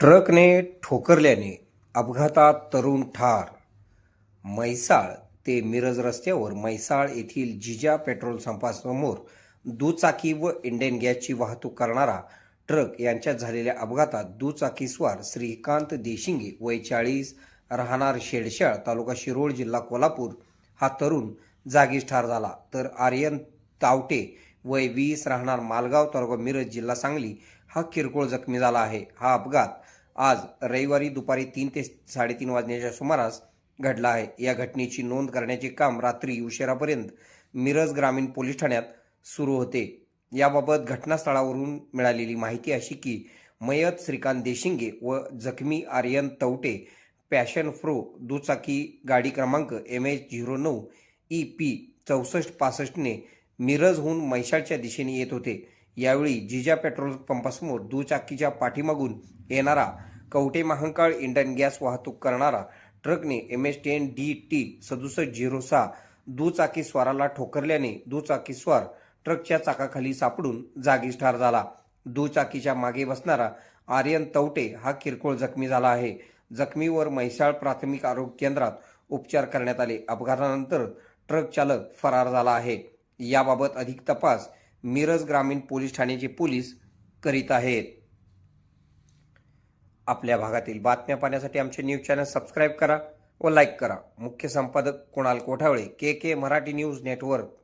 ट्रकने ठोकरल्याने अपघातात तरुण ठार. म्हैसाळ ते मिरज रस्त्यावर म्हैसाळ येथील जिजा पेट्रोल संपासमोर दुचाकी व इंडियन गॅसची वाहतूक करणारा ट्रक यांच्यात झालेल्या अपघातात दुचाकीस्वार श्रीकांत देशिंगे वय चाळीस राहणार शेडशाळ तालुका शिरोळ जिल्हा कोल्हापूर. हा तरुण जागीच ठार झाला. तर आर्यन तावटे वय वीस राहणार मालगाव तालुका मिरज जिल्हा सांगली हा किरकोळ जखमी झाला आहे. हा अपघात आज रविवारी दुपारी तीन ते साडेतीन वाजण्याच्या सुमारास घडला आहे. या घटनेची नोंद करण्याचे काम रात्री उशिरापर्यंत मिरज ग्रामीण पोलीस ठाण्यात सुरू होते. याबाबत घटनास्थळावरून मिळालेली माहिती अशी की मयत श्रीकांत देशिंगे व जखमी आर्यन तवटे पॅशन फ्रो दुचाकी गाडी क्रमांक एम एच झिरो नऊ ई पी चौसष्ट पासष्टने मिरजहून म्हैसाळच्या दिशेने येत होते. यावेळी जिजा पेट्रोल पंपासमोर दुचाकीच्या पाठीमागून येणारा कवटे महांकाळ इंडियन गॅस वाहतूक करणारा ट्रकने M S ten D T सदुसष्ट झिरो सहा दुचाकी स्वाराला ठोकरल्याने दुचाकी स्वार ट्रकच्या चाकाखाली सापडून जागीच ठार झाला. दुचाकीच्या मागे बसणारा आर्यन तवटे हा किरकोळ जखमी झाला आहे. जखमीवर म्हैसाळ प्राथमिक आरोग्य केंद्रात उपचार करण्यात आले. अपघातानंतर ट्रक चालक फरार झाला आहे. याबाबत अधिक तपास मिरज ग्रामीण पोलीस ठाण्याचे पोलीस करीत आहेत. आपल्या भागातील बातम्या पाहण्यासाठी आमचे न्यूज चॅनल सबस्क्राईब करा व लाईक करा. मुख्य संपादक Kunal Kothawale K K Marathi news network.